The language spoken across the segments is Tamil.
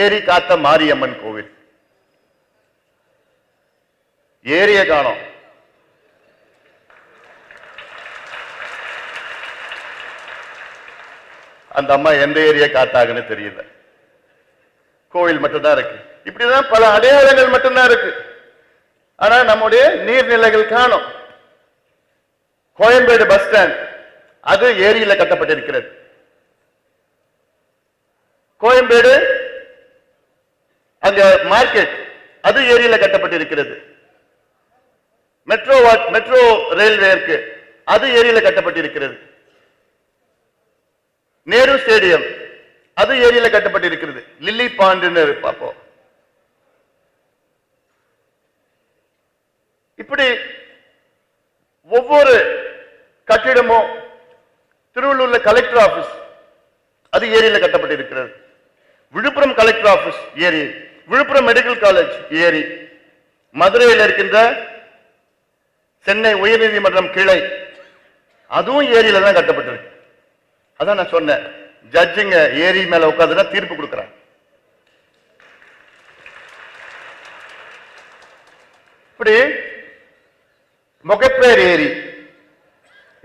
ஏரி காத்த மாரியம்மன் கோவில். ஏரிய காணோம் அந்த அம்மா எந்த ஏரியா காத்தாங்கன்னு தெரியல. கோவில் மட்டும்தான் இருக்கு. இப்படிதான் பல அடையாளங்கள் மட்டும்தான் இருக்கு. ஆனா நம்முடைய நீர்நிலைகள் காணும். கோயம்பேடு பஸ் ஸ்டாண்ட் அது ஏரியில கட்டப்பட்டிருக்கிறது. கோயம்பேடு அங்க மார்க்கெட் அது ஏரியில கட்டப்பட்டிருக்கிறது. மெட்ரோ மெட்ரோ ரயில்வே இருக்கு. அது ஏரியில கட்டப்பட்டிருக்கிறது. நேரு ஸ்டேடியம் அது ஏரியில கட்டப்பட்டிருக்கிறது. லில்லி பாண்டுன்னு பார்ப்போம். இப்படி ஒவ்வொரு கட்டிடமும் திருவள்ளூர்ல கலெக்டர் ஆபீஸ் அது ஏரியில கட்டப்பட்டிருக்கிறது. விழுப்புரம் கலெக்டர் ஆபீஸ் ஏரி. விழுப்புரம் மெடிக்கல் காலேஜ் ஏரி. மதுரையில் இருக்கின்ற சென்னை உயர்நீதிமன்றம் கிளை. அதுவும் ஏரியில தான் கட்டப்பட்டிருக்கு. அதான் நான் சொன்னேன். ஜட்ஜுங்க ஏரி மேல உட்கார்ந்து தீர்ப்பு கொடுக்கறாங்க. இப்படி மொகப்பேர் ஏரி.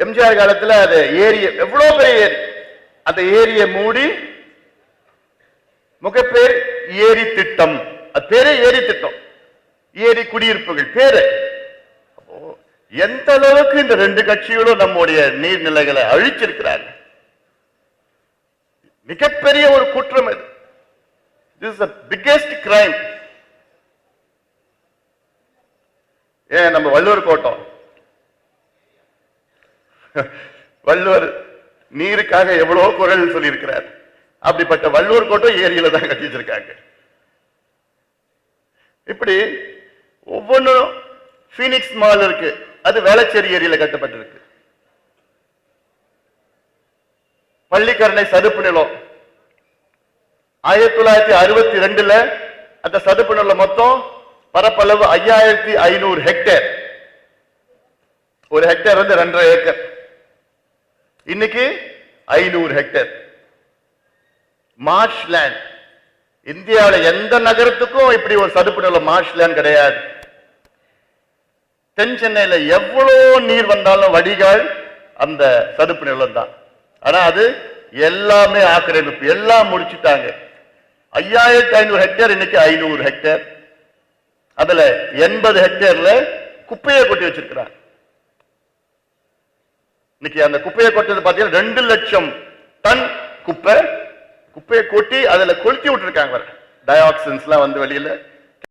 எம்ஜிஆர் காலத்துல அது ஏரிய எவ்வளோ பெரிய ஏரி. அந்த ஏரியை மூடி முகப்பேர் ஏரி திட்டம் அது பேரே ஏரி திட்டம் ஏரி குடியிருப்புகள் பேரு. எந்த அளவுக்கு இந்த ரெண்டு கட்சிகளும் நம்முடைய நீர்நிலைகளை அழிச்சிருக்கிறாங்க மிகப்பெரிய ஒரு குற்றம் இது. This is the biggest crime ஏன் நம்ம வள்ளுவர் கோட்டம்? வள்ளுவர் நீருக்காக எவ்வளவு குரல் சொல்லியிருக்கிறார். அப்படிப்பட்ட வள்ளுவர் கோட்டம் ஏரியில தான் கட்டி வச்சிருக்காங்க. இப்படி ஒவ்வொன்றும் பீனிக்ஸ் மால் இருக்கு. அது வேளச்சேரி ஏரியில கட்டப்பட்டிருக்கு. பள்ளிக்கரணை சதுப்பு நிலம். ஆயிரத்தி தொள்ளாயிரத்தி அறுபத்தி ரெண்டுல அந்த சதுப்பு நிலம் மொத்தம் பரப்பளவு ஐயாயிரத்தி ஐநூறு ஹெக்டேர் ஒரு ஹெக்டேர் வந்து ரெண்டரை ஏக்கர். இன்னைக்கு ஐநூறு ஹெக்டேர் மார்ஷ்லேண்ட் இந்தியாவில் எந்த நகரத்துக்கும் இப்படி ஒரு சதுப்பு நிலம் மார்ஷ்லேண்ட் கிடையாது. தென் சென்னையில எவ்வளோ நீர் வந்தாலும் வடிகால் அந்த சதுப்பு நிலம் தான். ஆனா அது எல்லாமே ஆக்கிரமிப்பு எல்லாம் முடிச்சுட்டாங்க. ஐயாயிரத்தி ஐநூறு ஹெக்டேர் இன்னைக்கு ஐநூறு ஹெக்டேர் அதுல எண்பது ஹெக்டேர்ல குப்பையை கொட்டி வச்சிருக்கிறாங்க. இன்னைக்கு அந்த குப்பையை கொட்டது பாத்தீங்கன்னா ரெண்டு லட்சம் டன் குப்பை குப்பையை கொட்டி அதுல கொளுத்தி விட்டுருக்காங்க டயாக்சின்ஸ் எல்லாம் வந்து வெளியில